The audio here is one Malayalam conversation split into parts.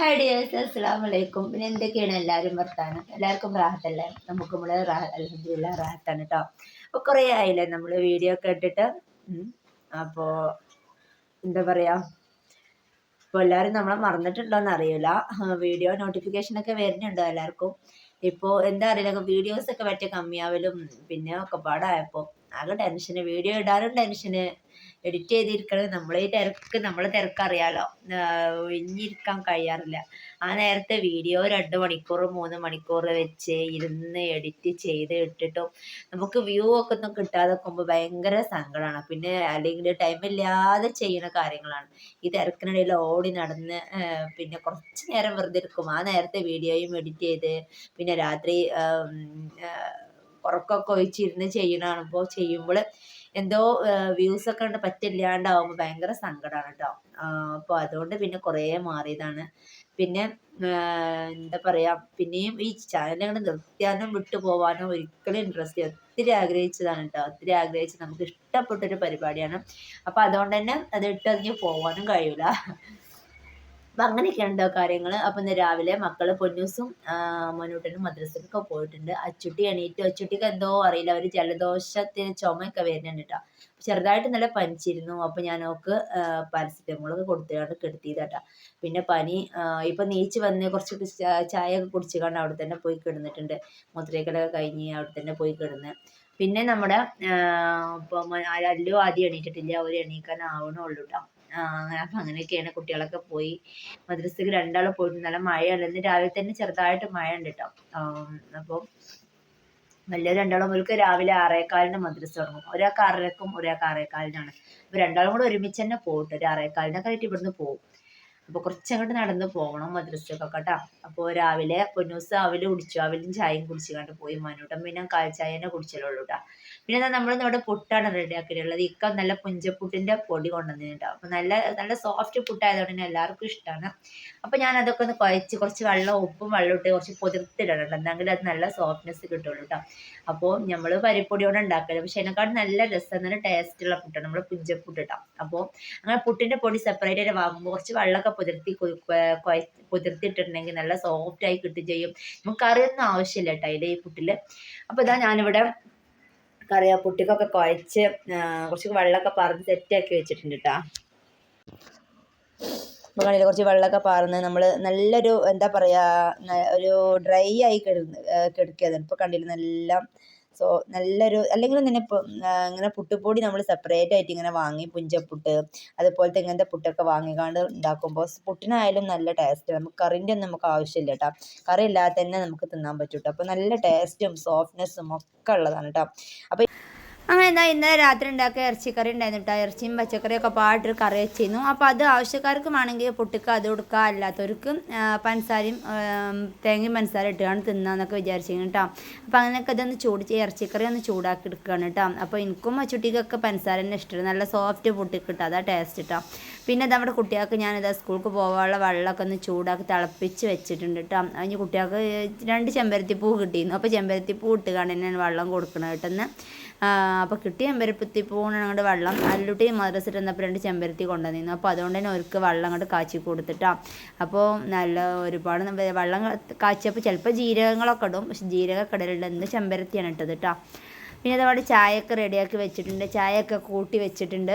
ഹായ് ഡിയേഴ്സ് അസ്സാം വലൈക്കും പിന്നെ എന്തൊക്കെയാണ് എല്ലാവരും വർത്താനം? എല്ലാവർക്കും റാഹത്തല്ലേ? നമുക്ക് നമ്മൾ അലഹദില്ല റാഹത്താണ് കേട്ടോ അപ്പോൾ കുറേ ആയില്ലേ നമ്മൾ വീഡിയോ ഒക്കെ ഇട്ടിട്ട്? ഉം. അപ്പോ എന്താ പറയാ? ഇപ്പോൾ എല്ലാവരും നമ്മളെ മറന്നിട്ടുണ്ടോയെന്ന് അറിയില്ല വീഡിയോ നോട്ടിഫിക്കേഷൻ ഒക്കെ വരുന്നുണ്ടോ എല്ലാവർക്കും? ഇപ്പോൾ എന്താ അറിയില്ല വീഡിയോസ് ഒക്കെ പറ്റിയ കമ്മിയാവലും പിന്നെ ഒക്കെ പാടായപ്പോൾ ആകെ ടെൻഷന് വീഡിയോ ഇടാനും ടെൻഷന് എഡിറ്റ് ചെയ്തിരിക്കണത് നമ്മളെ തിരക്ക് നമ്മളെ തിരക്ക് അറിയാലോ ഒഴിഞ്ഞിരിക്കാൻ കഴിയാറില്ല. ആ നേരത്തെ വീഡിയോ രണ്ട് മണിക്കൂർ മൂന്ന് മണിക്കൂർ വെച്ച് ഇരുന്ന് എഡിറ്റ് ചെയ്ത് ഇട്ടിട്ടും നമുക്ക് വ്യൂ ഒക്കെ ഒന്നും കിട്ടാതെ നോക്കുമ്പോൾ ഭയങ്കര സങ്കടമാണ് പിന്നെ അല്ലെങ്കിൽ ടൈമില്ലാതെ ചെയ്യുന്ന കാര്യങ്ങളാണ്. ഈ തിരക്കിനിടയിൽ ഓടി നടന്ന് പിന്നെ കുറച്ച് നേരം വെറുതെ ഇരിക്കും. ആ നേരത്തെ വീഡിയോയും എഡിറ്റ് ചെയ്ത് പിന്നെ രാത്രി ഉറക്കമൊക്കെ ഒഴിച്ചിരുന്ന് ചെയ്യണതാണിപ്പോൾ ചെയ്യുമ്പോൾ എന്തോ വ്യൂസ് ഒക്കെ ഉണ്ട് പറ്റില്ലാണ്ടാവുമ്പോൾ ഭയങ്കര സങ്കടമാണ് കേട്ടോ അപ്പോൾ അതുകൊണ്ട് പിന്നെ കുറേ മാറിയതാണ്. പിന്നെ എന്താ പറയാ പിന്നെയും ഈ ചാനൽ അങ്ങോട്ട് വിട്ടു പോകാനോ ഒരിക്കലും ഇൻട്രസ്റ്റ് ഒത്തിരി ആഗ്രഹിച്ചതാണ് കേട്ടോ ഒത്തിരി ആഗ്രഹിച്ച് നമുക്ക് ഇഷ്ടപ്പെട്ടൊരു പരിപാടിയാണ്. അപ്പോൾ അതുകൊണ്ട് തന്നെ അത് ഇട്ടതിന് പോകാനും കഴിയില്ല അപ്പം അങ്ങനെയൊക്കെയാണ് ഉണ്ടോ കാര്യങ്ങൾ അപ്പം ഇന്ന് രാവിലെ മക്കൾ പൊന്നൂസും മനുട്ടനും മദ്രസക്കൊക്കെ പോയിട്ടുണ്ട്. അച്ചുട്ടി എണീറ്റ്. അച്ചുട്ടിക്ക് എന്തോ അറിയില്ല. ഒരു ജലദോഷത്തിന് ചുമയൊക്കെ വരുന്നുണ്ട് കേട്ടോ ചെറുതായിട്ട് നല്ല പനിച്ചിരുന്നു. അപ്പം ഞാൻ അവൾക്ക് പാരസെറ്റമോളൊക്കെ കൊടുത്തുകൊണ്ട് കെടുത്തിയതാട്ടോ പിന്നെ പനി ഇപ്പം നീച്ച് വന്ന് കുറച്ച് ചായ ഒക്കെ കുടിച്ചുകൊണ്ട് അവിടെ തന്നെ പോയി കിടന്നിട്ടുണ്ട്. മുദ്രയ്ക്കലൊക്കെ കഴിഞ്ഞ് അവിടെ തന്നെ പോയി കിടന്ന്. പിന്നെ നമ്മുടെ അല്ലു ആദ്യം എണീറ്റിട്ടില്ല അവർ എണീക്കാൻ ആവണുള്ളൂ കേട്ടോ അപ്പം അങ്ങനെയൊക്കെയാണ് കുട്ടികളൊക്കെ പോയി. മദ്രസക്ക് രണ്ടാൾ പോയിട്ട് നല്ല മഴയാണ്. ഇന്ന് രാവിലെ തന്നെ ചെറുതായിട്ട് മഴ ഉണ്ട് കേട്ടോ അപ്പോൾ വലിയ രണ്ടാളും അവർക്ക് രാവിലെ ആറേക്കാലിന് മദ്രസ തുടങ്ങും. ഒരാൾക്ക് ആറരക്കും ഒരാൾക്ക് ആറേക്കാലിനാണ് അപ്പോൾ രണ്ടാളും കൂടെ ഒരുമിച്ച് തന്നെ പോകട്ടെ ഒരു ആറേക്കാലിനൊക്കെ ആയിട്ട് ഇവിടുന്ന് പോകും അപ്പോൾ കുറച്ചങ്ങോട്ട് നടന്ന് പോകണം മദ്രസയൊക്കെ കേട്ടോ. അപ്പോൾ രാവിലെ പൊന്നൂസ് രാവിലെ കുടിച്ചു. അവലും ചായയും കുടിച്ചു കണ്ട് പോയി മനുട്ടൻ പിന്നെ കാൽ തന്നെ കുടിച്ചല്ലുള്ളൂ കേട്ടോ പിന്നെ നമ്മൾ നമ്മുടെ പുട്ടാണ് റെഡിയാക്കിയിട്ടുള്ളത് ഇക്ക നല്ല പുഞ്ചപ്പുട്ടിന്റെ പൊടി കൊണ്ടുവന്നിട്ടുണ്ടാവും അപ്പോൾ നല്ല നല്ല സോഫ്റ്റ് പുട്ടായതുകൊണ്ട് തന്നെ എല്ലാവർക്കും ഇഷ്ടമാണ് അപ്പോൾ ഞാൻ അതൊക്കെ ഒന്ന് കുഴച്ച് കുറച്ച് വെള്ളം ഉപ്പും വെള്ളം ഇട്ട് കുറച്ച് പൊതിർത്തിടണം എന്നെങ്കിൽ അത് നല്ല സോഫ്റ്റ്നെസ് കിട്ടുള്ളൂ കേട്ടോ അപ്പോൾ നമ്മൾ പരിപ്പൊടിയോടെ ഉണ്ടാക്കൽ. പക്ഷെ അതിനെക്കാളും നല്ല രസം നല്ല ടേസ്റ്റുള്ള പുട്ടാണ്. നമ്മൾ പുഞ്ചപ്പുട്ട് ഇട്ടാം അപ്പോൾ അങ്ങനെ പുട്ടിന്റെ പൊടി സെപ്പറേറ്റ് ആയിട്ട് വാങ്ങുമ്പോൾ കുറച്ച് വെള്ളമൊക്കെ പൊതിർത്തി കുതിർത്തിട്ടുണ്ടെങ്കിൽ നല്ല സോഫ്റ്റ് ആയി കിട്ടും ചെയ്യും. നമുക്ക് കറിയൊന്നും ആവശ്യമില്ല കേട്ടോ അതിൽ ഈ പുട്ടിൽ അപ്പോൾ ഇതാ ഞാനിവിടെ കറിയാ പുട്ടിക്കൊക്കെ കുഴച്ച് കുറച്ച് വെള്ളമൊക്കെ പറഞ്ഞ് സെറ്റാക്കി വെച്ചിട്ടുണ്ട് കേട്ടോ കണ്ടില്ല കുറച്ച് വെള്ളമൊക്കെ പാർന്ന് നമ്മൾ നല്ലൊരു എന്താ പറയുക ഒരു ഡ്രൈ ആയി കിടന്ന് കിടക്കുകയാണ് ഇപ്പോൾ കണ്ടില്ല നല്ല സോ നല്ലൊരു അല്ലെങ്കിൽ തന്നെ ഇങ്ങനെ പുട്ടുപൊടി നമ്മൾ സെപ്പറേറ്റ് ആയിട്ട് ഇങ്ങനെ വാങ്ങി പുഞ്ചപ്പുട്ട് അതുപോലത്തെ ഇങ്ങനത്തെ പുട്ടൊക്കെ വാങ്ങിക്കാണ്ട് ഉണ്ടാക്കുമ്പോൾ പുട്ടിനായാലും നല്ല ടേസ്റ്റ് നമുക്ക് കറിന്റെ ഒന്നും നമുക്ക് ആവശ്യമില്ല കേട്ടോ കറി ഇല്ലാതെ തന്നെ നമുക്ക് തിന്നാൻ പറ്റും കേട്ടോ അപ്പോൾ നല്ല ടേസ്റ്റും സോഫ്റ്റ്നെസ്സും ഒക്കെ ഉള്ളതാണ് കേട്ടോ അപ്പോൾ അങ്ങനെ എന്താ ഇന്നലെ രാത്രി ഉണ്ടാക്കിയ ഇറച്ചിക്കറി ഉണ്ടായിരുന്നു കേട്ടോ ഇറച്ചിയും പച്ചക്കറിയൊക്കെ പാട്ട് കറി വെച്ചിരുന്നു. അപ്പോൾ അത് ആവശ്യക്കാർക്കുമാണെങ്കിൽ പൊട്ടിക്കുക അത് കൊടുക്കുക അല്ലാത്തവർക്കും പഞ്ചസാരയും തേങ്ങയും പഞ്ചസാര ഇട്ടുകയാണ് തിന്നാന്നൊക്കെ വിചാരിച്ചിരുന്നു കേട്ടോ അപ്പോൾ അങ്ങനെയൊക്കെ ഇതൊന്ന് ചൂട് ഇറച്ചിക്കറി ഒന്ന് ചൂടാക്കി എടുക്കുകയാണ് കേട്ടോ അപ്പോൾ എനിക്കും മച്ചുട്ടിക്കൊക്കെ പഞ്ചസാര തന്നെ ഇഷ്ടമാണ്. നല്ല സോഫ്റ്റ് പൊട്ടിക്ക് കിട്ടും. അതാ ടേസ്റ്റ് കേട്ടോ പിന്നെ നമ്മുടെ കുട്ടികൾക്ക് ഞാനിതാ സ്കൂൾക്ക് പോകാനുള്ള വെള്ളമൊക്കെ ഒന്ന് ചൂടാക്കി തിളപ്പിച്ച് വെച്ചിട്ടുണ്ട് കേട്ടോ അതിന് കുട്ടികൾക്ക് രണ്ട് ചെമ്പരത്തി പൂ കിട്ടിയിരുന്നു. അപ്പോൾ ചെമ്പരത്തി പൂ ഇട്ട് കാണാൻ വെള്ളം കൊടുക്കണം കേട്ടെന്ന്. അപ്പോൾ കിട്ടിയ ചെമ്പരത്തി പൂണ് അങ്ങോട്ട് വെള്ളം. അല്ലുട്ടി മദ്രസിട്ട് വന്നപ്പോൾ രണ്ട് ചെമ്പരത്തി കൊണ്ടുവന്നിരുന്നു. അപ്പോൾ അതുകൊണ്ട് തന്നെ അവർക്ക് വെള്ളം അങ്ങോട്ട് കാച്ചി കൊടുത്തിട്ടാ. അപ്പോൾ നല്ല ഒരുപാട് വെള്ളം കാച്ചിയപ്പോൾ ചിലപ്പോൾ ജീരകങ്ങളൊക്കെ ഇടും. പക്ഷെ ജീരകമൊക്കെ ഇടലുണ്ട് എന്ത് ചെമ്പരത്തിയാണ് ഇട്ടത് കേട്ടോ പിന്നെ അതവിടെ ചായയൊക്കെ റെഡിയാക്കി വെച്ചിട്ടുണ്ട്. ചായയൊക്കെ കൂട്ടി വെച്ചിട്ടുണ്ട്.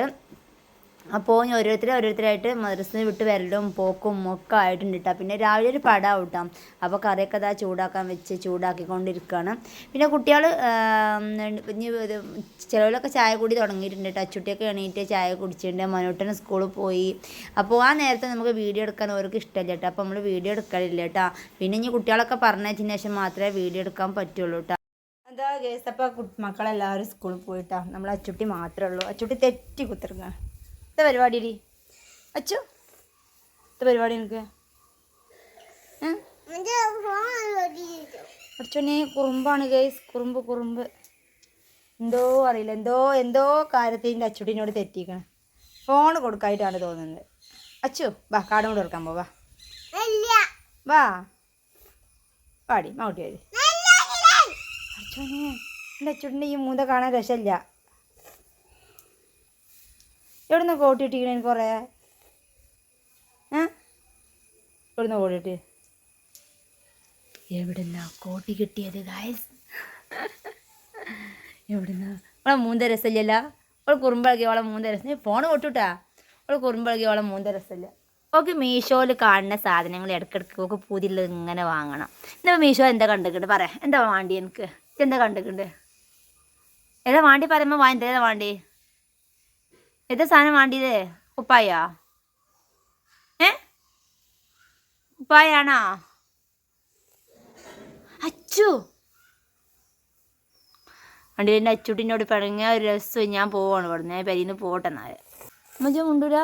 അപ്പോൾ ഓരോരുത്തരെ ഓരോരുത്തരായിട്ട് മദ്രസിന് വിട്ട് വരലും പോക്കും ഒക്കെ ആയിട്ടുണ്ട് കേട്ടോ പിന്നെ രാവിലെ ഒരു പടാവും കേട്ടോ അപ്പോൾ കറിയൊക്കെ അതാ ചൂടാക്കാൻ വെച്ച് ചൂടാക്കിക്കൊണ്ടിരിക്കുകയാണ് പിന്നെ കുട്ടികൾ ചിലവിലൊക്കെ ചായ കൂടി തുടങ്ങിയിട്ടുണ്ട് കേട്ടോ അച്ചുട്ടിയൊക്കെ എണീറ്റ് ചായ കുടിച്ചിട്ടുണ്ട്. മനോട്ടന് സ്കൂളിൽ പോയി. അപ്പോൾ ആ നേരത്തെ നമുക്ക് വീഡിയോ എടുക്കാൻ അവർക്ക് ഇഷ്ടമില്ല കേട്ടോ അപ്പോൾ നമ്മൾ വീഡിയോ എടുക്കലില്ല കേട്ടോ പിന്നെ ഇനി കുട്ടികളൊക്കെ പറഞ്ഞതിന് ശേഷം മാത്രമേ വീഡിയോ എടുക്കാൻ പറ്റുള്ളൂ കേട്ടോ ഗേസ് അപ്പോൾ മക്കളെല്ലാവരും സ്കൂളിൽ പോയിട്ടാ നമ്മൾ അച്ചുട്ടി മാത്രമേ ഉള്ളൂ. അച്ചുട്ടി തെറ്റി കുത്തിറങ്ങുക എന്താ പരിപാടി ഡി അച്ചു എന്താ പരിപാടി എനിക്ക് അച്ഛനെ കുറുമ്പാണ് ഗൈസ് കുറുമ്പ് കുറുമ്പ്. എന്തോ അറിയില്ല എന്തോ എന്തോ കാര്യത്തിന്റെ അച്ചുടിനോട് തെറ്റിക്കണം. ഫോൺ കൊടുക്കായിട്ടാണ് തോന്നുന്നത്. അച്ചു വാ കാടും കൂടെ കൊടുക്കാൻ പോവാ. വാ. പാടി മൗട്ടി വരി അച്ഛനെ എന്റെ അച്ചുടിന്റെ ഈ മൂന്ന കാണാൻ രസമില്ല. എവിടെ നിന്ന് കോട്ടി എനിക്ക് കുറേ ഏ? ഇവിടുന്ന് ഓടിയിട്ട് എവിടുന്ന കോട്ടി കിട്ടിയത് ഗായസ് എവിടുന്ന? അവളെ മൂന്ന രസമില്ലല്ല. അവൾ കുറുമ്പിളകി അവളെ മൂന്ന രസം. ഫോൺ കൊട്ടുട്ടാ. അവൾ കുറുമ്പിളകി അവളെ മൂന്ന രസമില്ല. ഓക്കെ മീഷോയിൽ കാണുന്ന സാധനങ്ങൾ ഇടയ്ക്കിടയ്ക്ക് ഒക്കെ പുതിയുള്ളത് ഇങ്ങനെ വാങ്ങണം. എന്താ മീഷോ എന്താ കണ്ടിട്ടുണ്ട് പറയാം എന്താ വാണ്ടി എനിക്ക്? എന്താ കണ്ടിട്ടുണ്ട് ഏതാ വാണ്ടി? പറയുമ്പോൾ വാങ്ങി ഏതാ വാണ്ടി? ഏതാ സാധനം വേണ്ടിയത്? ഉപ്പായ? ഏ? ഉപ്പായാണോ? അച്ചു! വണ്ടി എന്റെ അച്ചുട്ടിനോട് പിണങ്ങിയ ഒരു രസം ഞാൻ പോവാണ് ഇവിടെ ഞാൻ പരിന്ന് പോട്ടെ എന്നാൽ. അമ്മച്ച മുണ്ടൂര?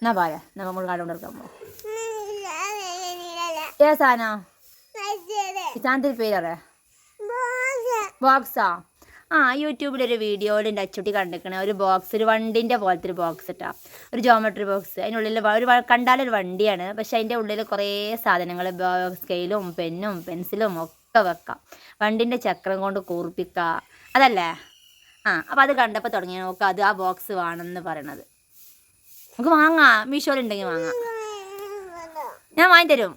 എന്നാ പായ നമ്മൾ കാട് കൊണ്ടിരിക്കാൻ പോ ഏ സാധന? ഈ സാധനത്തിന് പേരറിയാ ബോക്സാ? ആ യൂട്യൂബിലൊരു വീഡിയോയിൽ എന്റെ അച്ചുട്ടി കണ്ടിരിക്കണ ഒരു ബോക്സ് ഒരു വണ്ടിന്റെ പോലത്തെ ഒരു ബോക്സ് ഇട്ടാ. ഒരു ജോമെട്രി ബോക്സ് അതിനുള്ളിൽ ഒരു കണ്ടാലൊരു വണ്ടിയാണ്. പക്ഷെ അതിന്റെ ഉള്ളിൽ കുറേ സാധനങ്ങൾ സ്കെയിലും പെന്നും പെൻസിലും ഒക്കെ വെക്കാം. വണ്ടിന്റെ ചക്രം കൊണ്ട് കൂർപ്പിക്കുക അതല്ലേ? ആ അപ്പോൾ അത് കണ്ടപ്പോൾ തുടങ്ങി. നോക്കുക അത് ആ ബോക്സ് വേണമെന്ന് പറയണത്. നമുക്ക് വാങ്ങാം. മീഷോയിലുണ്ടെങ്കിൽ വാങ്ങാം. ഞാൻ വാങ്ങിത്തരും.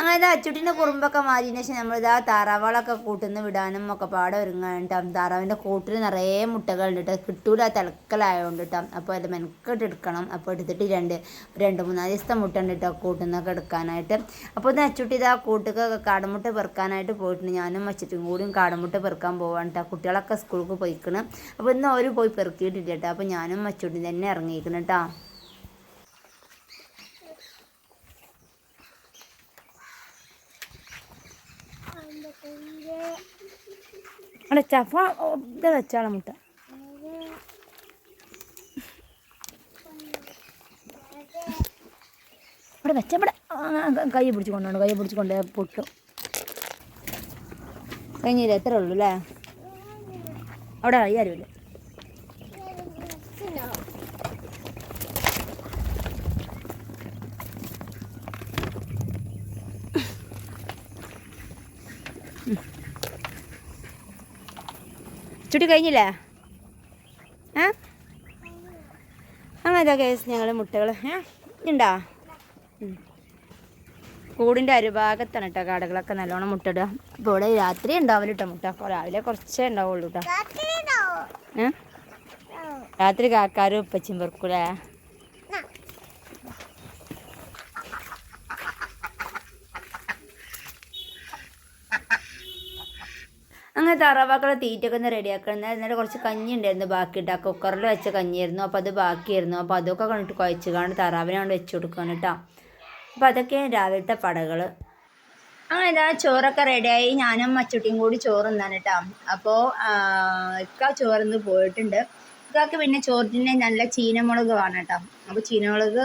അങ്ങനെ അച്ചുട്ടിന്റെ കുറുമ്പൊക്കെ മാറിയതിന് ശേഷം നമ്മളിതാ താറാവളൊക്കെ കൂട്ടുന്ന വിടാനും ഒക്കെ പാടെ ഒരുങ്ങാണ്ടാം താറാവിന്റെ കൂട്ടിൽ നിറയെ മുട്ടകളുണ്ട് കേട്ടോ കിട്ടൂല തിളക്കലായതുകൊണ്ട് കേട്ടോ അപ്പോൾ അത് മെനക്കെട്ട് എടുക്കണം. അപ്പോൾ എടുത്തിട്ട് രണ്ട് രണ്ട് മൂന്നാൽ ദിവസത്തെ മുട്ട ഉണ്ട് കേട്ടോ കൂട്ടുന്നൊക്കെ എടുക്കാനായിട്ട്. അപ്പോൾ ഇത് അച്ചുട്ടി ഇതാ കൂട്ടൊക്കെ കാടമുട്ട പെറുക്കാനായിട്ട് പോയിട്ടുണ്ട്. ഞാനും അച്ചുട്ടും കൂടിയും കാടമുട്ട പെറുക്കാൻ പോവാണ് കേട്ടോ കുട്ടികളൊക്കെ സ്കൂൾക്ക് പോയിക്കണം. അപ്പോൾ ഇന്ന് അവർ പോയി പെറുക്കിയിട്ടില്ല കേട്ടോ അപ്പോൾ ഞാനും അച്ചുട്ടി തന്നെ ഇറങ്ങിയിരിക്കണം കേട്ടോ അവിടെ ചഫ മുട്ട. ഇവിടെ വെച്ച ഇവിടെ. കൈ പിടിച്ച് കൊണ്ടുപോകണം കൈ പിടിച്ച് കൊണ്ട് പൊട്ടും. കഴിഞ്ഞില്ല? എത്ര ഉള്ളൂ അല്ലേ? അവിടെ കൈ ചുട്ടി കഴിഞ്ഞില്ലേ? ആ അങ്ങനെ കേസ് ഞങ്ങൾ മുട്ടകൾ ഉണ്ടോ. കൂടിന്റെ അരുഭാഗത്താണ് കേട്ടോ കാടകളൊക്കെ നല്ലോണം മുട്ടയിടുക ഇവിടെ രാത്രി ഉണ്ടാവില്ല കേട്ടോ മുട്ട. രാവിലെ കുറച്ചേ ഉണ്ടാവുള്ളൂ കേട്ടോ രാത്രി കാക്കാരും ഉപ്പച്ചും പെറുക്കൂലേ അങ്ങനെ തറവാക്കളെ തീറ്റൊക്കെ റെഡിയാക്കണം. എന്നിട്ട് കുറച്ച് കഞ്ഞി ഉണ്ടായിരുന്നു ബാക്കി ഇട്ട് കുക്കറിൽ വെച്ച കഞ്ഞിയായിരുന്നു. അപ്പോൾ അത് ബാക്കിയായിരുന്നു. അപ്പോൾ അതൊക്കെ കണ്ടിട്ട് കുഴച്ച് കാണും കൊണ്ട് വെച്ച് കൊടുക്കണം കേട്ടോ. അപ്പോൾ അതൊക്കെയാണ് രാവിലത്തെ പടകൾ അങ്ങനെ ഇതാ ചോറൊക്കെ റെഡിയായി. ഞാനും മച്ചുട്ടിയും കൂടി ചോറ് തിന്നാണ് കേട്ടോ. അപ്പോൾ ഇക്ക ചോറിന്ന് പോയിട്ടുണ്ട്. ഇക്കാക്ക് പിന്നെ ചോറിന് നല്ല ചീനമുളക് വേണം കേട്ടോ. അപ്പോൾ ചീനമുളക്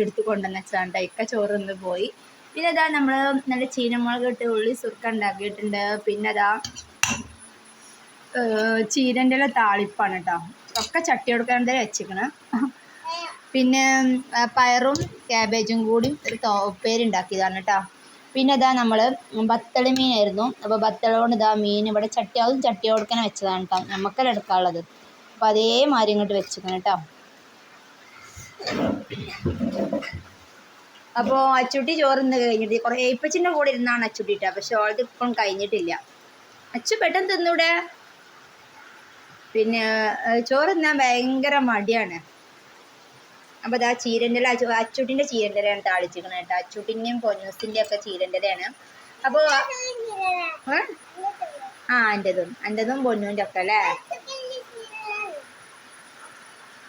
എടുത്ത് കൊണ്ടുവന്ന് വെച്ചാണ് കേട്ടോ. ഇക്ക ചോറ് തിന്ന് പോയി. പിന്നെ അതാ നമ്മൾ നല്ല ചീനമുളക് ഇട്ട് ഉള്ളി സുർക്ക ഉണ്ടാക്കിയിട്ടുണ്ട്. പിന്നെ അതാ ചീരന്റെ താളിപ്പാണ് കേട്ടോ ഒക്കെ ചട്ടി കൊടുക്കാണ്ട് വെച്ചിക്കണ്? പിന്നെ പയറും ക്യാബേജും കൂടി ഒരു തോ ഉപ്പേരുണ്ടാക്കിയതാണ് കേട്ടോ പിന്നെ ഇതാ നമ്മൾ ബത്തളി മീനായിരുന്നു. അപ്പോൾ ബത്തളോണ്ട് ഇതാ മീൻ ഇവിടെ ചട്ടി അതും ചട്ടി കൊടുക്കാൻ വെച്ചതാണ് കേട്ടോ നമുക്കല്ല എടുക്കാനുള്ളത്. അപ്പോൾ അതേമാതിരി ഇങ്ങോട്ട് വെച്ചിക്കണം കേട്ടോ അപ്പോൾ അച്ചുട്ടി ചോറ് ഇന്ന് കഴിഞ്ഞിട്ട് കുറേ ഏപ്പച്ചിന്റെ കൂടെ ഇരുന്നാണ് അച്ചുട്ടി ഇട്ട പക്ഷെ ഓൾക്ക് ഇപ്പം കഴിഞ്ഞിട്ടില്ല. അച്ചു പെട്ടെന്ന് തിന്നൂടെ? പിന്നെ ചോറ് തിന്നാൻ ഭയങ്കര മടിയാണ്. അപ്പോൾ ഇതാ ചീരന്റെ അച്ചുട്ടിന്റെ അച്ചു അച്ചുട്ടിന്റെ ചീരന്റെലാണ് താളിച്ചിരിക്കണത് കേട്ടോ. അച്ചുട്ടിന്റെയും പൊന്നൂസിന്റെ ഒക്കെ ചീരന്റെ ഇലയാണ് അപ്പോൾ? ആ എന്റെതും എന്റെതും പൊന്നൂന്റെ ഒക്കെ അല്ലേ?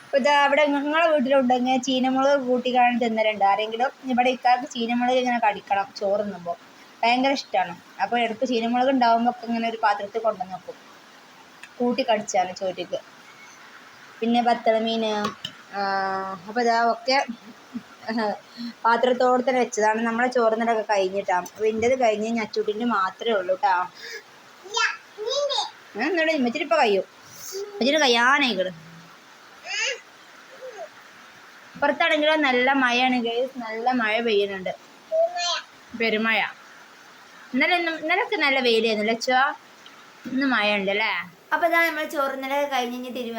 അപ്പോൾ ഇതാ അവിടെ നിങ്ങളെ വീട്ടിലുണ്ടെങ്കിൽ ചീനമുളക് കൂട്ടി കാണാൻ തിന്നലുണ്ട്. ആരെങ്കിലും ഇവിടെ ഇക്കാർക്ക് ചീനമുളക് ഇങ്ങനെ കടിക്കണം ചോറ് തിന്നുമ്പോൾ ഭയങ്കര ഇഷ്ടമാണ് അപ്പോൾ ഇടയ്ക്ക് ചീനമുളക് ഉണ്ടാവുമ്പോൾ ഒക്കെ ഇങ്ങനെ ഒരു പാത്രത്തിൽ കൊണ്ടുവന്ന് വെക്കും. കൂട്ടി കടിച്ചാണ് ചോറ്റയ്ക്ക് പിന്നെ ബത്തള മീൻ അപ്പോൾ ഇതാ ഒക്കെ പാത്രത്തോടെ തന്നെ വെച്ചതാണ്. നമ്മളെ ചോറുന്നതൊക്കെ കഴിഞ്ഞിട്ടാണ് അപ്പോൾ എന്റെത് കഴിഞ്ഞ് ഞച്ചൂട്ടിന്റെ മാത്രമേ ഉള്ളൂ കേട്ടോ ഇമ്മച്ചിരി ഇപ്പോൾ കഴിയും ഇമ്മച്ചിരി കഴിയാനായിക്കണ് പുറത്താണെങ്കിലോ നല്ല മഴയാണ് ഗൈസ് നല്ല മഴ പെയ്യുന്നുണ്ട്. പെരുമഴ. ഇന്നലെ ഇന്നലെ ഇന്നലെയൊക്കെ നല്ല വെയിലായിരുന്നു ലച്ചോ ഇന്ന് മഴ ഉണ്ട് അല്ലേ? അപ്പോൾ ഇതാ നമ്മൾ ചോറുന്നല കഴിഞ്ഞ് കഴിഞ്ഞ് തിരു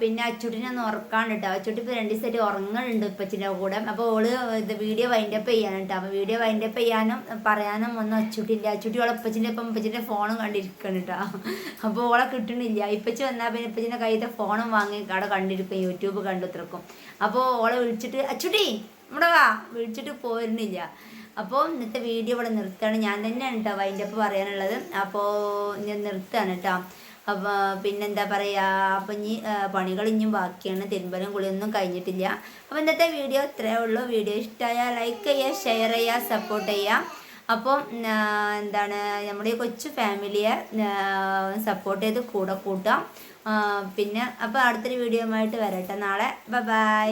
പിന്നെ അച്ചുട്ടിനെ ഒന്ന് ഉറക്കാണ് കേട്ടോ അച്ചുട്ടി ഇപ്പോൾ രണ്ട് ദിവസമായിട്ട് ഉറങ്ങുന്നുണ്ട് ഇപ്പച്ചിന്റെ കൂടെ. അപ്പോൾ ഓൾ ഇത് വീഡിയോ വൈൻഡപ്പ് ചെയ്യാനും കേട്ടോ അപ്പോൾ വീഡിയോ വൈൻഡപ്പ് ചെയ്യാനും പറയാനും ഒന്നും അച്ചുട്ടില്ല അച്ചുട്ടി ഓളെ ഇപ്പച്ചിന്റെ ഇപ്പം ഇപ്പച്ചിന്റെ ഫോണും കണ്ടിരിക്കണം കേട്ടോ അപ്പോൾ ഓളെ കിട്ടണില്ല. ഇപ്പച്ചി വന്നാൽ പിന്നെ ഇപ്പച്ചിന്റെ കയ്യിലത്തെ ഫോണും വാങ്ങി അവിടെ കണ്ടിരിക്കും യൂട്യൂബ് കണ്ടു ഇത്രക്കും. അപ്പോൾ ഓളെ വിളിച്ചിട്ട് അച്ചുട്ടി നമ്മുടെ വാ. വിളിച്ചിട്ട് പോരുന്നില്ല. അപ്പോൾ ഇന്നത്തെ വീഡിയോ ഇവിടെ നിർത്തുകയാണ്. ഞാൻ തന്നെയാണ് കേട്ടോ വൈൻഡപ്പ് പറയാനുള്ളത്. അപ്പോൾ ഞാൻ നിർത്തുകയാണ് കേട്ടോ അപ്പോൾ പിന്നെന്താ പറയുക അപ്പം ഇനി പണികൾ ഇനിയും ബാക്കിയാണ്. തിരുമ്പലും കുളിയൊന്നും കഴിഞ്ഞിട്ടില്ല. അപ്പോൾ ഇന്നത്തെ വീഡിയോ ഇത്രയേ ഉള്ളൂ. വീഡിയോ ഇഷ്ടമായാൽ ലൈക്ക് ചെയ്യുക ഷെയർ ചെയ്യുക സപ്പോർട്ട് ചെയ്യുക. അപ്പം എന്താണ് നമ്മുടെ ഈ കൊച്ചു ഫാമിലിയെ സപ്പോർട്ട് ചെയ്ത് കൂടെ കൂട്ടാം. പിന്നെ അപ്പോൾ അടുത്തൊരു വീഡിയോ ആയിട്ട് വരട്ടെ നാളെ. ബൈ